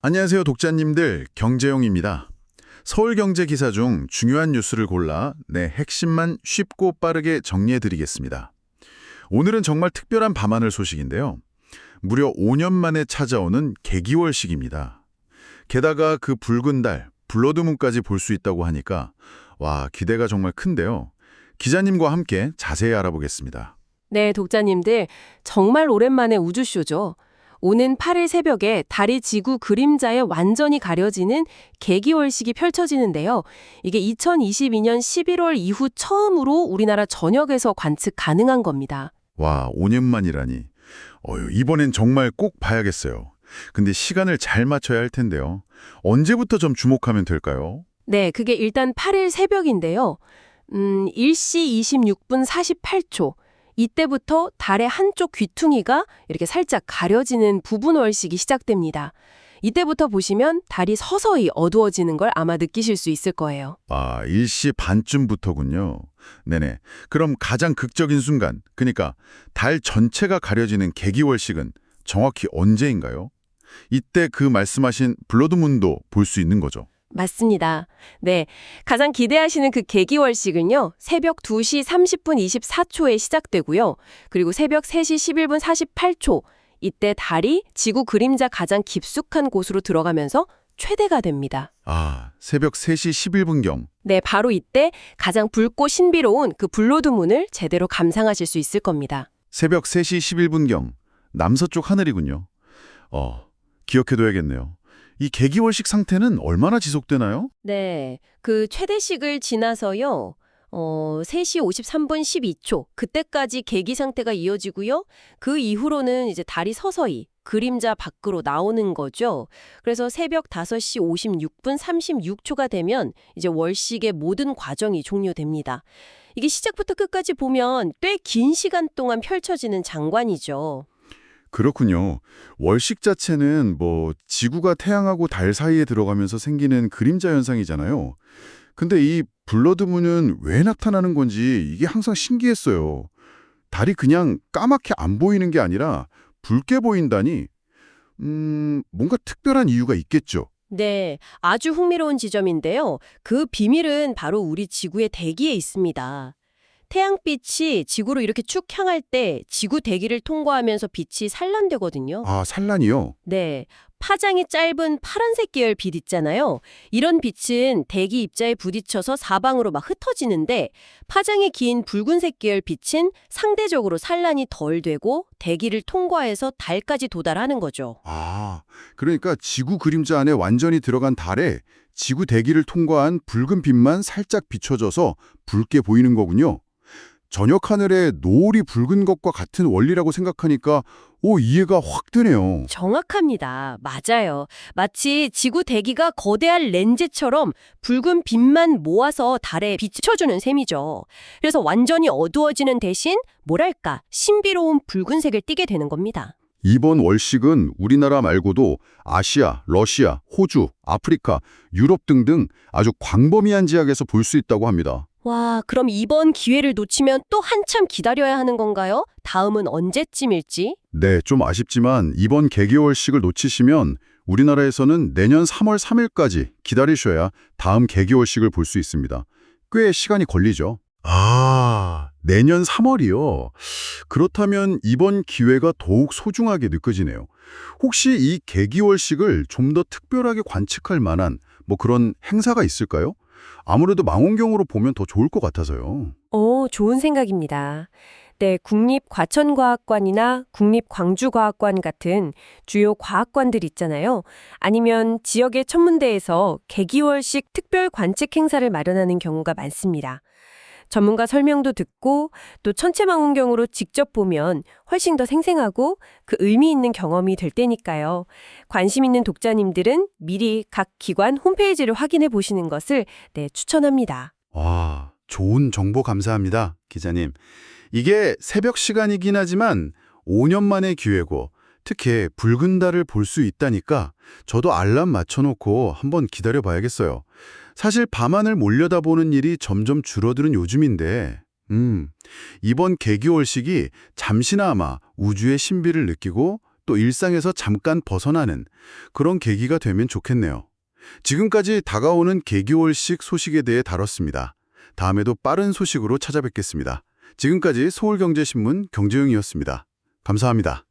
안녕하세요, 독자님들. 경제용입니다. 서울경제 기사 중 중요한 뉴스를 골라 내 핵심만 쉽고 빠르게 정리해드리겠습니다. 오늘은 정말 특별한 밤하늘 소식인데요. 무려 5년 만에 찾아오는 개기월식입니다. 게다가 그 붉은 달, 블러드문까지 볼 수 있다고 하니까 와, 기대가 정말 큰데요. 기자님과 함께 자세히 알아보겠습니다. 네, 독자님들 정말 오랜만에 우주쇼죠. 오는 8일 새벽에 달이 지구 그림자에 완전히 가려지는 개기월식이 펼쳐지는데요. 이게 2022년 11월 이후 처음으로 우리나라 전역에서 관측 가능한 겁니다. 와, 5년 만이라니. 어휴, 이번엔 정말 꼭 봐야겠어요. 근데 시간을 잘 맞춰야 할 텐데요. 언제부터 좀 주목하면 될까요? 네, 그게 일단 8일 새벽인데요. 음, 1시 26분 48초. 이때부터 달의 한쪽 귀퉁이가 이렇게 살짝 가려지는 부분 월식이 시작됩니다. 이때부터 보시면 달이 서서히 어두워지는 걸 아마 느끼실 수 있을 거예요. 아, 일시 반쯤부터군요. 네네. 그럼 가장 극적인 순간, 그러니까 달 전체가 가려지는 개기월식은 정확히 언제인가요? 이때 그 말씀하신 블러드문도 볼 수 있는 거죠. 맞습니다. 네. 가장 기대하시는 그 개기월식은요, 새벽 2시 30분 24초에 시작되고요. 그리고 새벽 3시 11분 48초, 이때 달이 지구 그림자 가장 깊숙한 곳으로 들어가면서 최대가 됩니다. 아, 새벽 3시 11분경. 네, 바로 이때 가장 붉고 신비로운 그 블러드문을 제대로 감상하실 수 있을 겁니다. 새벽 3시 11분경. 남서쪽 하늘이군요. 어, 기억해둬야겠네요. 이 개기월식 상태는 얼마나 지속되나요? 네, 그 최대식을 지나서요. 어, 3시 53분 12초. 그때까지 계기 상태가 이어지고요. 그 이후로는 이제 달이 서서히 그림자 밖으로 나오는 거죠. 그래서 새벽 5시 56분 36초가 되면 이제 월식의 모든 과정이 종료됩니다. 이게 시작부터 끝까지 보면 꽤 긴 시간 동안 펼쳐지는 장관이죠. 그렇군요. 월식 자체는 뭐 지구가 태양하고 달 사이에 들어가면서 생기는 그림자 현상이잖아요. 근데 이 블러드문은 왜 나타나는 건지 이게 항상 신기했어요. 달이 그냥 까맣게 안 보이는 게 아니라 붉게 보인다니 음, 뭔가 특별한 이유가 있겠죠. 네, 아주 흥미로운 지점인데요. 그 비밀은 바로 우리 지구의 대기에 있습니다. 태양빛이 지구로 이렇게 축 향할 때 지구 대기를 통과하면서 빛이 산란되거든요. 아, 산란이요? 네. 파장이 짧은 파란색 계열 빛 있잖아요. 이런 빛은 대기 입자에 부딪혀서 사방으로 막 흩어지는데 파장이 긴 붉은색 계열 빛은 상대적으로 산란이 덜 되고 대기를 통과해서 달까지 도달하는 거죠. 아, 그러니까 지구 그림자 안에 완전히 들어간 달에 지구 대기를 통과한 붉은 빛만 살짝 비춰져서 붉게 보이는 거군요. 저녁 하늘에 노을이 붉은 것과 같은 원리라고 생각하니까 오 이해가 확 되네요. 정확합니다. 맞아요. 마치 지구 대기가 거대한 렌즈처럼 붉은 빛만 모아서 달에 비춰주는 셈이죠. 그래서 완전히 어두워지는 대신 뭐랄까 신비로운 붉은색을 띠게 되는 겁니다. 이번 월식은 우리나라 말고도 아시아, 러시아, 호주, 아프리카, 유럽 등등 아주 광범위한 지역에서 볼 수 있다고 합니다. 와, 그럼 이번 기회를 놓치면 또 한참 기다려야 하는 건가요? 다음은 언제쯤일지? 네, 좀 아쉽지만 이번 개기월식을 놓치시면 우리나라에서는 내년 3월 3일까지 기다리셔야 다음 개기월식을 볼 수 있습니다. 꽤 시간이 걸리죠. 아, 내년 3월이요? 그렇다면 이번 기회가 더욱 소중하게 느껴지네요. 혹시 이 개기월식을 좀 더 특별하게 관측할 만한 뭐 그런 행사가 있을까요? 아무래도 망원경으로 보면 더 좋을 것 같아서요. 오, 좋은 생각입니다. 네, 국립과천과학관이나 국립광주과학관 같은 주요 과학관들 있잖아요. 아니면 지역의 천문대에서 개기월식 특별 관측 행사를 마련하는 경우가 많습니다. 전문가 설명도 듣고 또 천체 망원경으로 직접 보면 훨씬 더 생생하고 그 의미 있는 경험이 될 테니까요. 관심 있는 독자님들은 미리 각 기관 홈페이지를 확인해 보시는 것을 네, 추천합니다. 와, 좋은 정보 감사합니다, 기자님. 이게 새벽 시간이긴 하지만 5년 만의 기회고 특히 붉은 달을 볼 수 있다니까 저도 알람 맞춰놓고 한번 기다려 봐야겠어요. 사실 밤하늘 몰려다보는 일이 점점 줄어드는 요즘인데 음, 이번 개기월식이 잠시나마 우주의 신비를 느끼고 또 일상에서 잠깐 벗어나는 그런 계기가 되면 좋겠네요. 지금까지 다가오는 개기월식 소식에 대해 다뤘습니다. 다음에도 빠른 소식으로 찾아뵙겠습니다. 지금까지 서울경제신문 경제용이었습니다. 감사합니다.